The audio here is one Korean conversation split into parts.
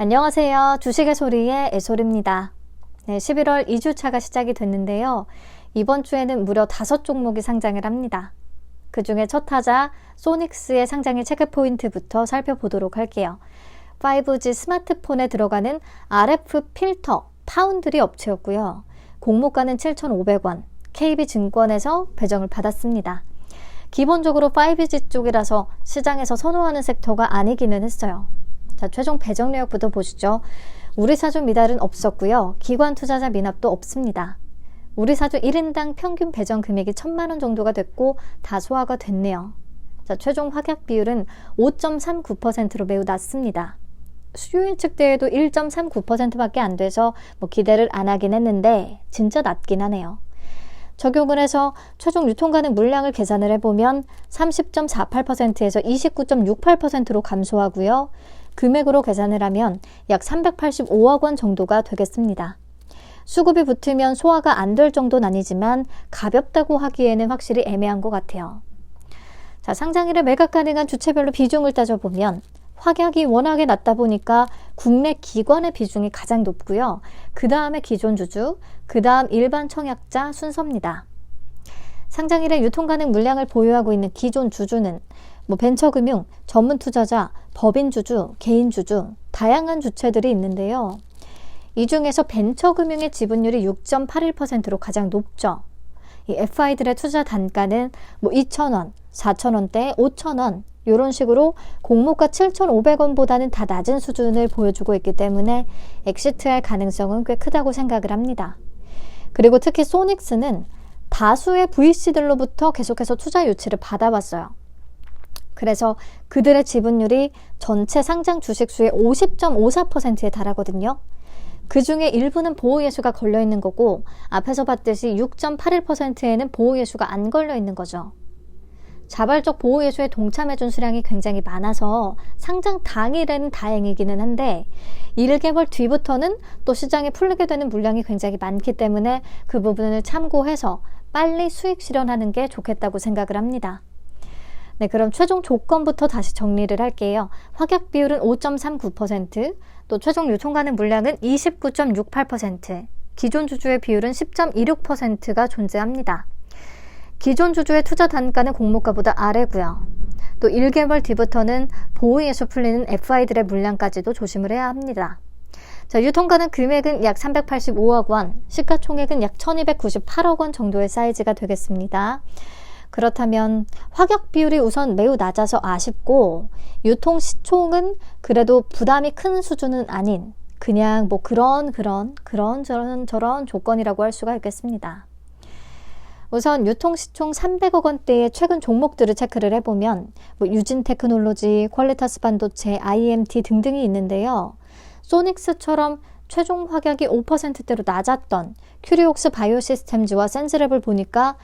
안녕하세요. 주식의 소리의 애솔입니다. 네, 11월 2주차가 시작이 됐는데요. 이번 주에는 무려 5종목이 상장을 합니다. 그 중에 첫 타자 소닉스의 상장의 체크 포인트부터 살펴보도록 할게요. 5G 스마트폰에 들어가는 RF 필터 파운드리 업체였고요. 공모가는 7,500원, KB증권에서 배정을 받았습니다. 기본적으로 5G 쪽이라서 시장에서 선호하는 섹터가 아니기는 했어요. 자, 최종 배정 내역부터 보시죠. 우리 사주 미달은 없었고요. 기관 투자자 미납도 없습니다. 우리 사주 1인당 평균 배정 금액이 1천만 원 정도가 됐고 다 소화가 됐네요. 자, 최종 확약 비율은 5.39%로 매우 낮습니다. 수요 예측 대에도 1.39%밖에 안 돼서 뭐 기대를 안 하긴 했는데 진짜 낮긴 하네요. 적용을 해서 최종 유통 가능 물량을 계산을 해보면 30.48%에서 29.68%로 감소하고요. 금액으로 계산을 하면 약 385억 원 정도가 되겠습니다. 수급이 붙으면 소화가 안 될 정도는 아니지만 가볍다고 하기에는 확실히 애매한 것 같아요. 자, 상장일에 매각 가능한 주체별로 비중을 따져보면 확약이 워낙에 낮다 보니까 국내 기관의 비중이 가장 높고요. 그 다음에 기존 주주, 그 다음 일반 청약자 순서입니다. 상장일에 유통 가능 물량을 보유하고 있는 기존 주주는 뭐 벤처금융, 전문 투자자, 법인 주주, 개인 주주, 다양한 주체들이 있는데요. 이 중에서 벤처금융의 지분율이 6.81%로 가장 높죠. 이 FI들의 투자 단가는 뭐 2,000원, 4,000원대, 5,000원 이런 식으로 공모가 7,500원보다는 다 낮은 수준을 보여주고 있기 때문에 엑시트할 가능성은 꽤 크다고 생각을 합니다. 그리고 특히 소닉스는 다수의 VC들로부터 계속해서 투자 유치를 받아왔어요. 그래서 그들의 지분율이 전체 상장 주식수의 50.54%에 달하거든요. 그 중에 일부는 보호예수가 걸려 있는 거고 앞에서 봤듯이 6.81%에는 보호예수가 안 걸려 있는 거죠. 자발적 보호예수에 동참해준 수량이 굉장히 많아서 상장 당일에는 다행이기는 한데 1개월 뒤부터는 또 시장에 풀리게 되는 물량이 굉장히 많기 때문에 그 부분을 참고해서 빨리 수익 실현하는 게 좋겠다고 생각을 합니다. 네, 그럼 최종 조건부터 다시 정리를 할게요. 확약 비율은 5.39%, 또 최종 가능 물량은 29.68%, 기존 주주의 비율은 10.26%가 존재합니다. 기존 주주의 투자 단가는 공모가보다 아래고요. 또 1개월 뒤부터는 보호에서 풀리는 FI들의 물량까지도 조심을 해야 합니다. 자, 유통가능 금액은 약 385억 원, 시가총액은 약 1298억 원 정도의 사이즈가 되겠습니다. 그렇다면 화격 비율이 우선 매우 낮아서 아쉽고 유통 시총은 그래도 부담이 큰 수준은 아닌 그냥 뭐 그런 그런 그런 저런 저런 조건이라고 할 수가 있겠습니다. 우선 유통 시총 300억 원대의 최근 종목들을 체크를 해보면 뭐 유진 테크놀로지, 퀄리타스 반도체, IMT 등등이 있는데요. 소닉스처럼 최종 확약이 5%대로 낮았던 큐리옥스 바이오시스템즈와 센즈랩을 보니까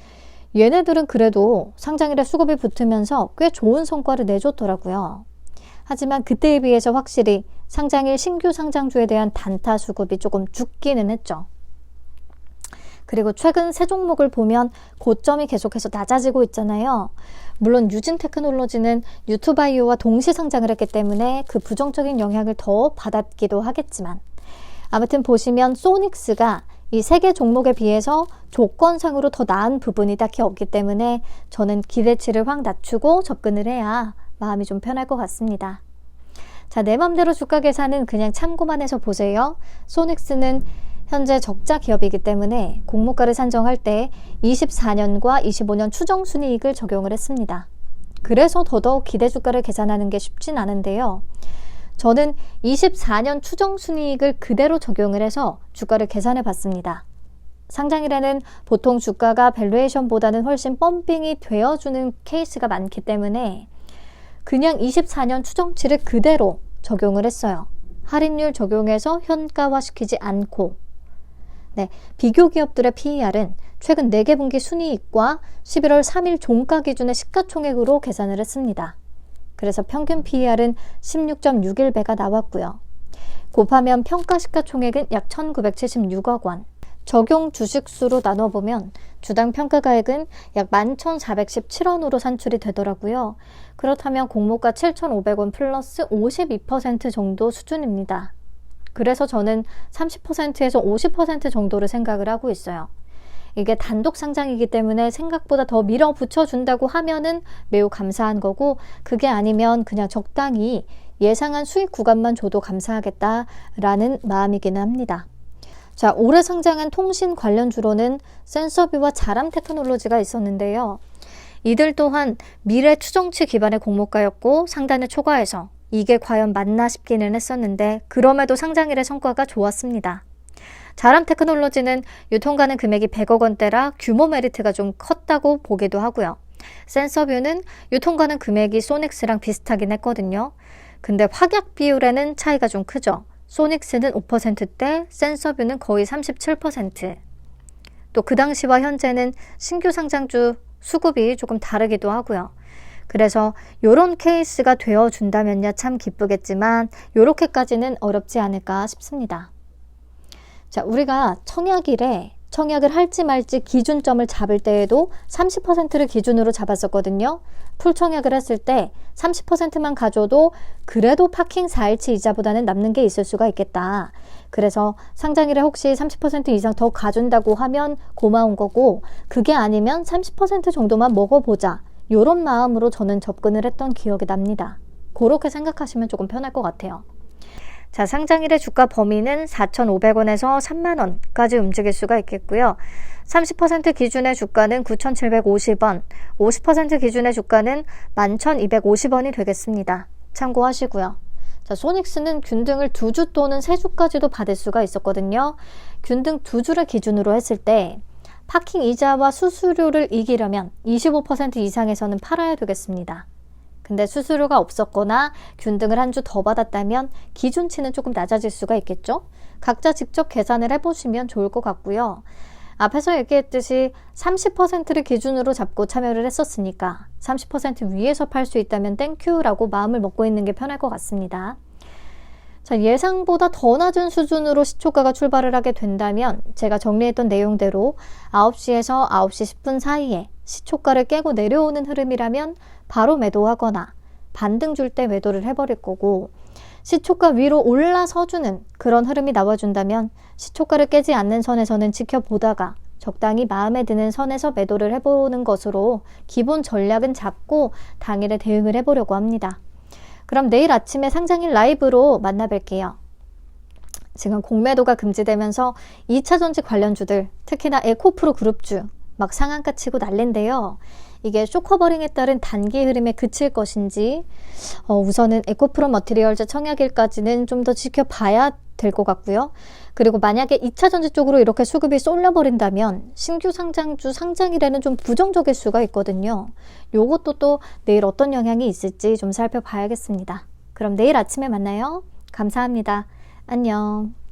얘네들은 그래도 상장일에 수급이 붙으면서 꽤 좋은 성과를 내줬더라고요. 하지만 그때에 비해서 확실히 상장일 신규 상장주에 대한 단타 수급이 조금 죽기는 했죠. 그리고 최근 세 종목을 보면 고점이 계속해서 낮아지고 있잖아요. 물론 유진 테크놀로지는 유튜바이오와 동시 상장을 했기 때문에 그 부정적인 영향을 더 받았기도 하겠지만 아무튼 보시면 소닉스가 이 세 개 종목에 비해서 조건상으로 더 나은 부분이 딱히 없기 때문에 저는 기대치를 확 낮추고 접근을 해야 마음이 좀 편할 것 같습니다. 자, 내 맘대로 주가 계산은 그냥 참고만 해서 보세요. 소닉스는 현재 적자 기업이기 때문에 공모가를 산정할 때 24년과 25년 추정 순이익을 적용을 했습니다. 그래서 더더욱 기대 주가를 계산하는 게 쉽진 않은데요. 저는 24년 추정 순이익을 그대로 적용을 해서 주가를 계산해 봤습니다. 상장일에는 보통 주가가 밸류에이션보다는 훨씬 펌핑이 되어주는 케이스가 많기 때문에 그냥 24년 추정치를 그대로 적용을 했어요. 할인율 적용해서 현가화시키지 않고 네, 비교 기업들의 PER은 최근 4개 분기 순이익과 11월 3일 종가 기준의 시가총액으로 계산을 했습니다. 그래서 평균 PER은 16.61배가 나왔고요. 곱하면 평가 시가총액은 약 1,976억 원. 적용 주식수로 나눠보면 주당 평가가액은 약 11,417원으로 산출이 되더라고요. 그렇다면 공모가 7,500원 플러스 52% 정도 수준입니다. 그래서 저는 30%에서 50% 정도를 생각을 하고 있어요. 이게 단독 상장이기 때문에 생각보다 더 밀어붙여 준다고 하면은 매우 감사한 거고 그게 아니면 그냥 적당히 예상한 수익 구간만 줘도 감사하겠다라는 마음이기는 합니다. 자, 올해 상장한 통신 관련 주로는 센서뷰와 자람 테크놀로지가 있었는데요. 이들 또한 미래 추정치 기반의 공모가였고 상단을 초과해서 이게 과연 맞나 싶기는 했었는데 그럼에도 상장일의 성과가 좋았습니다. 자람 테크놀로지는 유통가는 금액이 100억 원대라 규모 메리트가 좀 컸다고 보기도 하고요. 센서뷰는 유통가는 금액이 소닉스랑 비슷하긴 했거든요. 근데 확약 비율에는 차이가 좀 크죠. 소닉스는 5%대, 센서뷰는 거의 37%. 또 그 당시와 현재는 신규 상장주 수급이 조금 다르기도 하고요. 그래서 이런 케이스가 되어 준다면야 참 기쁘겠지만 이렇게까지는 어렵지 않을까 싶습니다. 자, 우리가 청약일에 청약을 할지 말지 기준점을 잡을 때에도 30%를 기준으로 잡았었거든요. 풀청약을 했을 때 30%만 가져도 그래도 파킹 4일치 이자보다는 남는 게 있을 수가 있겠다. 그래서 상장일에 혹시 30% 이상 더 가준다고 하면 고마운 거고 그게 아니면 30% 정도만 먹어보자. 요런 마음으로 저는 접근을 했던 기억이 납니다. 그렇게 생각하시면 조금 편할 것 같아요. 자, 상장일의 주가 범위는 4,500원에서 3만원까지 움직일 수가 있겠고요. 30% 기준의 주가는 9,750원, 50% 기준의 주가는 11,250원이 되겠습니다. 참고하시고요. 자, 소닉스는 균등을 두 주 또는 세 주까지도 받을 수가 있었거든요. 균등 두 주를 기준으로 했을 때 파킹 이자와 수수료를 이기려면 25% 이상에서는 팔아야 되겠습니다. 근데 수수료가 없었거나 균등을 한 주 더 받았다면 기준치는 조금 낮아질 수가 있겠죠? 각자 직접 계산을 해보시면 좋을 것 같고요. 앞에서 얘기했듯이 30%를 기준으로 잡고 참여를 했었으니까 30% 위에서 팔 수 있다면 땡큐라고 마음을 먹고 있는 게 편할 것 같습니다. 자, 예상보다 더 낮은 수준으로 시초가가 출발을 하게 된다면 제가 정리했던 내용대로 9시에서 9시 10분 사이에 시초가를 깨고 내려오는 흐름이라면 바로 매도하거나 반등 줄 때 매도를 해버릴 거고 시초가 위로 올라서주는 그런 흐름이 나와준다면 시초가를 깨지 않는 선에서는 지켜보다가 적당히 마음에 드는 선에서 매도를 해보는 것으로 기본 전략은 잡고 당일에 대응을 해보려고 합니다. 그럼 내일 아침에 상장일 라이브로 만나 뵐게요. 지금 공매도가 금지되면서 2차 전지 관련주들, 특히나 에코프로 그룹주 막 상한가 치고 난린데요. 이게 쇼커버링에 따른 단기 흐름에 그칠 것인지 어, 우선은 에코프로 머티리얼즈 청약일까지는 좀 더 지켜봐야 될 것 같고요. 그리고 만약에 2차 전지 쪽으로 이렇게 수급이 쏠려버린다면 신규 상장주 상장일에는 좀 부정적일 수가 있거든요. 요것도 또 내일 어떤 영향이 있을지 좀 살펴봐야겠습니다. 그럼 내일 아침에 만나요. 감사합니다. 안녕.